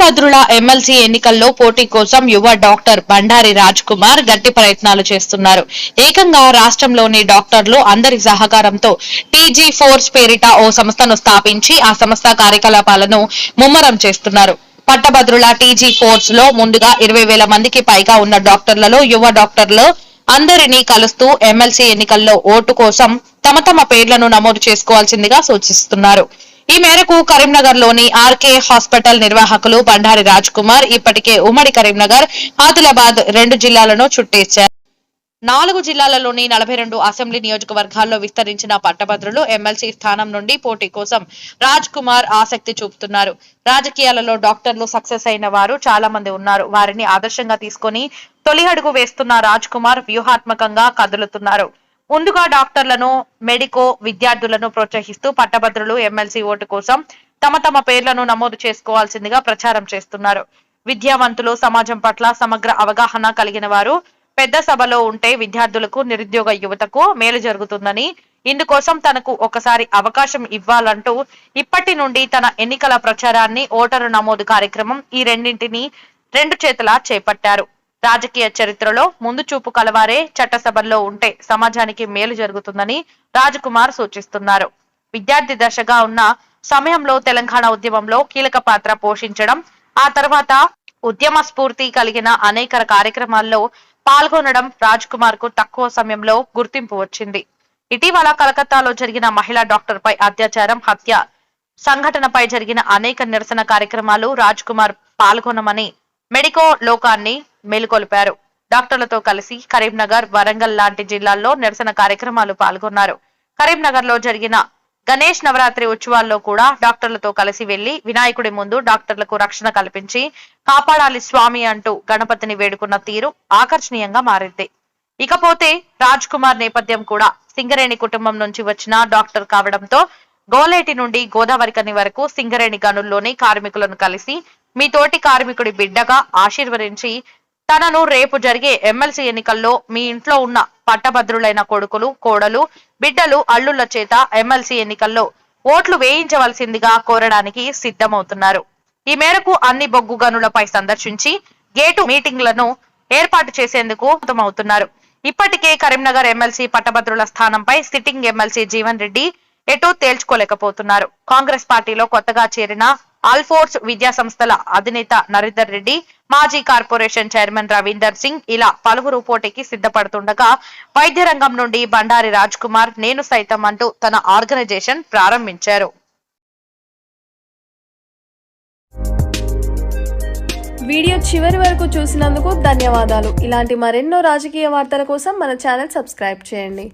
పట్టభద్రుల ఎమ్మెల్సీ ఎన్నికల్లో పోటీ కోసం యువ డాక్టర్ బండారి రాజ్ కుమార్ గట్టి ప్రయత్నాలు చేస్తున్నారు. ఏకంగా రాష్ట్రంలోని డాక్టర్లు అందరి సహకారంతో టీజీ ఫోర్స్ పేరిట ఓ సంస్థను స్థాపించి ఆ సంస్థ కార్యకలాపాలను ముమ్మరం చేస్తున్నారు. పట్టభద్రుల టీజీ ఫోర్స్లో ముందుగా ఇరవై వేల మందికి పైగా ఉన్న డాక్టర్లలో యువ డాక్టర్లు అందరినీ కలుస్తూ ఎమ్మెల్సీ ఎన్నికల్లో ఓటు కోసం తమ తమ పేర్లను నమోదు చేసుకోవాల్సిందిగా సూచిస్తున్నారు. ఈ మేరకు కరీంనగర్లోని ఆర్కే హాస్పిటల్ నిర్వాహకులు బండారి రాజ్ కుమార్ ఇప్పటికే ఉమ్మడి కరీంనగర్ ఆదిలాబాద్ రెండు జిల్లాలను చుట్టేశారు. నాలుగు జిల్లాలలోని నలభై రెండు అసెంబ్లీ నియోజకవర్గాల్లో విస్తరించిన పట్టభద్రులు ఎమ్మెల్సీ స్థానం నుండి పోటీ కోసం రాజ్ కుమార్ ఆసక్తి చూపుతున్నారు. రాజకీయాలలో డాక్టర్లు సక్సెస్ అయిన వారు చాలా మంది ఉన్నారు. వారిని ఆదర్శంగా తీసుకొని తొలి అడుగు వేస్తున్న రాజ్ కుమార్ వ్యూహాత్మకంగా కదులుతున్నారు. ముందుగా డాక్టర్లను మెడికో విద్యార్థులను ప్రోత్సహిస్తూ పట్టభద్రులు ఎమ్మెల్సీ ఓటు కోసం తమ తమ పేర్లను నమోదు చేసుకోవాల్సిందిగా ప్రచారం చేస్తున్నారు. విద్యావంతులు సమాజం పట్ల సమగ్ర అవగాహన కలిగిన వారు పెద్ద సభలో ఉంటే విద్యార్థులకు నిరుద్యోగ యువతకు మేలు జరుగుతుందని ఇందుకోసం తనకు ఒకసారి అవకాశం ఇవ్వాలంటూ ఇప్పటి నుండి తన ఎన్నికల ప్రచారాన్ని ఓటరు నమోదు కార్యక్రమం ఈ రెండింటిని రెండు చేతులా చేపట్టారు. రాజకీయ చరిత్రలో ముందు చూపు కలవారే చట్టసభల్లో ఉంటే సమాజానికి మేలు జరుగుతుందని రాజకుమార్ సూచిస్తున్నారు. విద్యార్థి దశగా ఉన్న సమయంలో తెలంగాణ ఉద్యమంలో కీలక పాత్ర పోషించడం ఆ తర్వాత ఉద్యమ స్ఫూర్తి కలిగిన అనేక కార్యక్రమాల్లో పాల్గొనడం రాజ్ కుమార్కు తక్కువ సమయంలో గుర్తింపు వచ్చింది. ఇటీవల కలకత్తాలో జరిగిన మహిళా డాక్టర్ పై అత్యాచారం హత్య సంఘటనపై జరిగిన అనేక నిరసన కార్యక్రమాలు రాజ్ కుమార్ పాల్గొనమని మెడికో లోకాన్ని మేలుకొల్పారు. డాక్టర్లతో కలిసి కరీంనగర్ వరంగల్ లాంటి జిల్లాల్లో నిరసన కార్యక్రమాలు పాల్గొన్నారు. కరీంనగర్లో జరిగిన గణేష్ నవరాత్రి ఉత్సవాల్లో కూడా డాక్టర్లతో కలిసి వెళ్ళి వినాయకుడి ముందు డాక్టర్లకు రక్షణ కల్పించి కాపాడాలి స్వామి అంటూ గణపతిని వేడుకున్న తీరు ఆకర్షణీయంగా మారింది. ఇకపోతే రాజ్ కుమార్ నేపథ్యం కూడా సింగరేణి కుటుంబం నుంచి వచ్చిన డాక్టర్ కావడంతో గోలేటి నుండి గోదావరికని వరకు సింగరేణి గనుల్లోని కార్మికులను కలిసి మీ తోటి కార్మికుడి బిడ్డగా ఆశీర్వదించి తనను రేపు జరిగే ఎమ్మెల్సీ ఎన్నికల్లో మీ ఇంట్లో ఉన్న పట్టభద్రులైన కొడుకులు కోడలు బిడ్డలు అల్లుళ్ళ చేత ఎమ్మెల్సీ ఎన్నికల్లో ఓట్లు వేయించవలసిందిగా కోరడానికి సిద్ధమవుతున్నారు. ఈ మేరకు అన్ని బొగ్గు గనులపై సందర్శించి గేటు మీటింగ్లను ఏర్పాటు చేసేందుకు సిద్ధమవుతున్నారు. ఇప్పటికే కరీంనగర్ ఎమ్మెల్సీ పట్టభద్రుల స్థానంపై సిట్టింగ్ ఎమ్మెల్సీ జీవన్ రెడ్డి ఎటూ తేల్చుకోలేకపోతున్నారు. కాంగ్రెస్ పార్టీలో కొత్తగా చేరిన ఆల్ఫోర్స్ విద్యా సంస్థల అధినేత నరేందర్ రెడ్డి మాజీ కార్పొరేషన్ చైర్మన్ రవీందర్ సింగ్ ఇలా పలువురు పోటీకి సిద్ధపడుతుండగా వైద్య రంగం నుండి బండారి రాజ్ కుమార్ నేను సైతం అంటూ తన ఆర్గనైజేషన్ ప్రారంభించారు. వీడియో చివరి వరకు చూసినందుకు ధన్యవాదాలు. ఇలాంటి మరెన్నో రాజకీయ వార్తల కోసం మన ఛానల్ సబ్స్క్రైబ్ చేయండి.